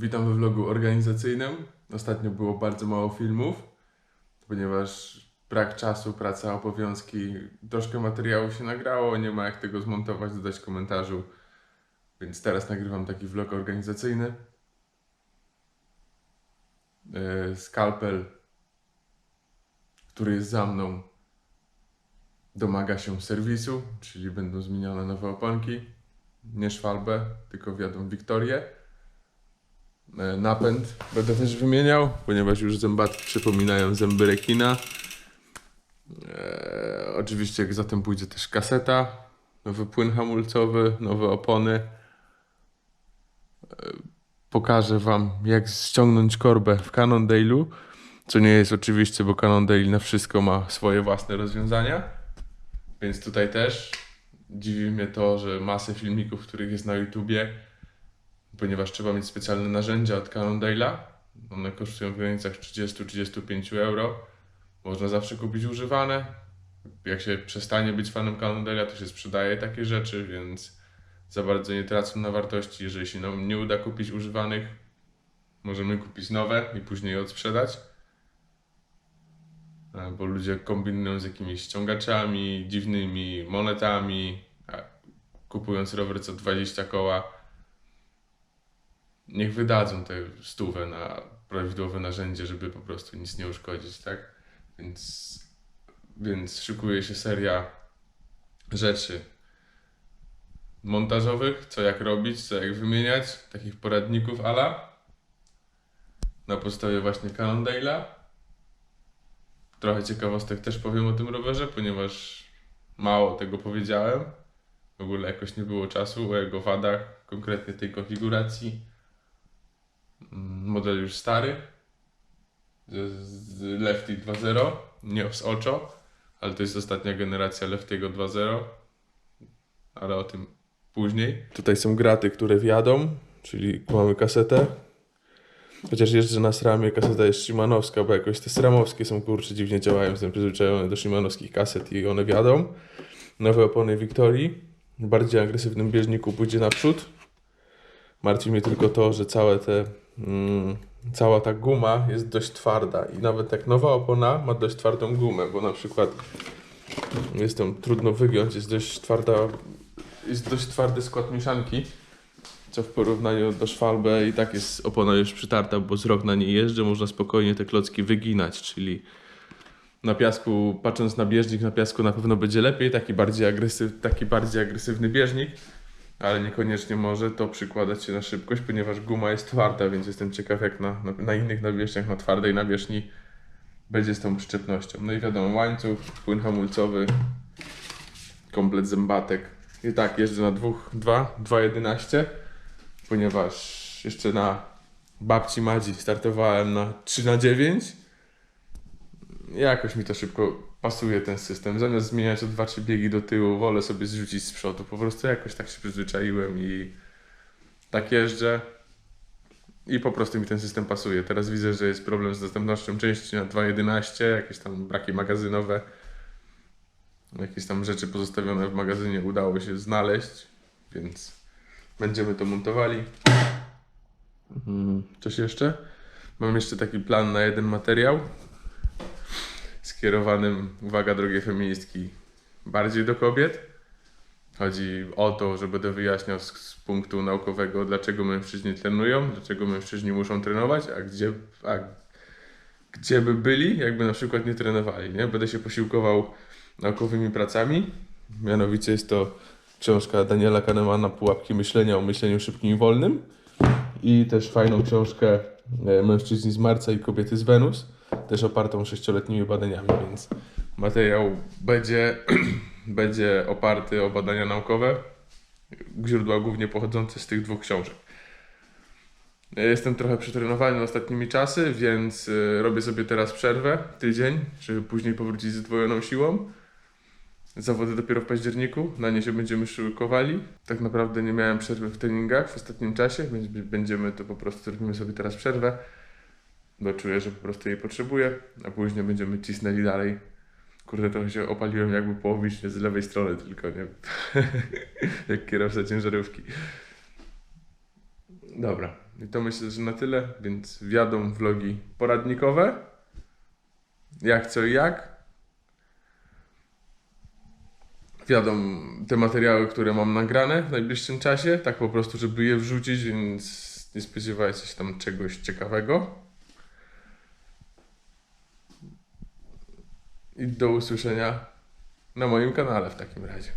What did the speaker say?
Witam we vlogu organizacyjnym. Ostatnio było bardzo mało filmów, ponieważ brak czasu, praca, obowiązki, troszkę materiału się nagrało, nie ma jak tego zmontować, dodać komentarzu, więc teraz nagrywam taki vlog organizacyjny. Yy, Skalpel, który jest za mną, domaga się serwisu, czyli będą zmienione nowe oponki. Nie szwalbę, tylko wjadą Wiktorię. E, Napęd będę też wymieniał, ponieważ już zębatki przypominają zęby rekina. E, oczywiście jak zatem pójdzie też kaseta, nowy płyn hamulcowy, nowe opony. E, pokażę Wam jak ściągnąć korbę w Cannondale'u, co nie jest oczywiście, bo Cannondale na wszystko ma swoje własne rozwiązania. Więc tutaj też dziwi mnie to, że masę filmików, których jest na YouTubie, ponieważ trzeba mieć specjalne narzędzia od Cannondale'a. One kosztują w granicach 30-35 euro. Można zawsze kupić używane. Jak się przestanie być fanem Cannondale'a, to się sprzedaje takie rzeczy, więc za bardzo nie tracą na wartości. Jeżeli się nam nie uda kupić używanych, możemy kupić nowe i później je odsprzedać. Bo ludzie kombinują z jakimiś ściągaczami, dziwnymi monetami, kupując rower co 20 koła niech wydadzą tę stówę na prawidłowe narzędzie, żeby po prostu nic nie uszkodzić, tak? Więc, więc szykuje się seria rzeczy montażowych, co jak robić, co jak wymieniać, takich poradników ala na podstawie właśnie Cannondale'a. Trochę ciekawostek też powiem o tym rowerze, ponieważ mało tego powiedziałem. W ogóle jakoś nie było czasu o jego wadach, konkretnie tej konfiguracji model już stary, z, Lefty 2.0, nie z Ocho, ale to jest ostatnia generacja Lefty'ego 2.0, ale o tym później. Tutaj są graty, które wjadą, czyli mamy kasetę. Chociaż jeżdżę na SRAMie, kaseta jest Szymanowska, bo jakoś te SRAMowskie są kurczę dziwnie działają, jestem przyzwyczajony do Szymanowskich kaset i one wjadą. Nowe opony Wiktorii, w bardziej agresywnym bieżniku pójdzie naprzód. Martwi mnie tylko to, że całe te, mm, cała ta guma jest dość twarda i nawet jak nowa opona ma dość twardą gumę, bo na przykład jest tam trudno wygiąć, jest dość twarda, jest dość twardy skład mieszanki, co w porównaniu do Schwalbe i tak jest opona już przytarta, bo z rok na niej jeżdżę, można spokojnie te klocki wyginać, czyli na piasku, patrząc na bieżnik, na piasku na pewno będzie lepiej, taki bardziej, agresyw, taki bardziej agresywny bieżnik, ale niekoniecznie może to przykładać się na szybkość, ponieważ guma jest twarda, więc jestem ciekaw jak na, na, na innych nawierzchniach, na twardej nawierzchni będzie z tą przyczepnością. No i wiadomo, łańcuch, płyn hamulcowy, komplet zębatek. I tak, jeżdżę na 2, 2.11, ponieważ jeszcze na babci Madzi startowałem na 3 na 9 jakoś mi to szybko pasuje ten system. Zamiast zmieniać o 2-3 biegi do tyłu, wolę sobie zrzucić z przodu. Po prostu jakoś tak się przyzwyczaiłem i tak jeżdżę. I po prostu mi ten system pasuje. Teraz widzę, że jest problem z dostępnością części na 2.11, jakieś tam braki magazynowe. Jakieś tam rzeczy pozostawione w magazynie udało się znaleźć, więc będziemy to montowali. Mhm. Coś jeszcze? Mam jeszcze taki plan na jeden materiał skierowanym, uwaga drogie feministki, bardziej do kobiet. Chodzi o to, że będę wyjaśniał z, z punktu naukowego, dlaczego mężczyźni trenują, dlaczego mężczyźni muszą trenować, a gdzie, a gdzie by byli, jakby na przykład nie trenowali. Nie? Będę się posiłkował naukowymi pracami. Mianowicie jest to książka Daniela Kahnemana Pułapki myślenia o myśleniu szybkim i wolnym i też fajną książkę e, Mężczyźni z Marca i Kobiety z Wenus, też opartą sześcioletnimi badaniami, więc materiał będzie, będzie oparty o badania naukowe, źródła głównie pochodzące z tych dwóch książek. Jestem trochę przetrenowany ostatnimi czasy, więc y, robię sobie teraz przerwę, tydzień, żeby później powrócić z zdwojoną siłą. Zawody dopiero w październiku, na nie się będziemy szykowali. Tak naprawdę nie miałem przerwy w treningach w ostatnim czasie, więc będziemy to po prostu robimy sobie teraz przerwę, bo czuję, że po prostu jej potrzebuję, a później będziemy cisnęli dalej. Kurde, trochę się opaliłem jakby połowicznie z lewej strony tylko, nie? Jak kierowca ciężarówki. Dobra, i to myślę, że na tyle, więc wjadą vlogi poradnikowe. Jak co i jak. Wjadą te materiały, które mam nagrane w najbliższym czasie, tak po prostu, żeby je wrzucić, więc nie spodziewajcie się tam czegoś ciekawego. I do usłyszenia na moim kanale w takim razie.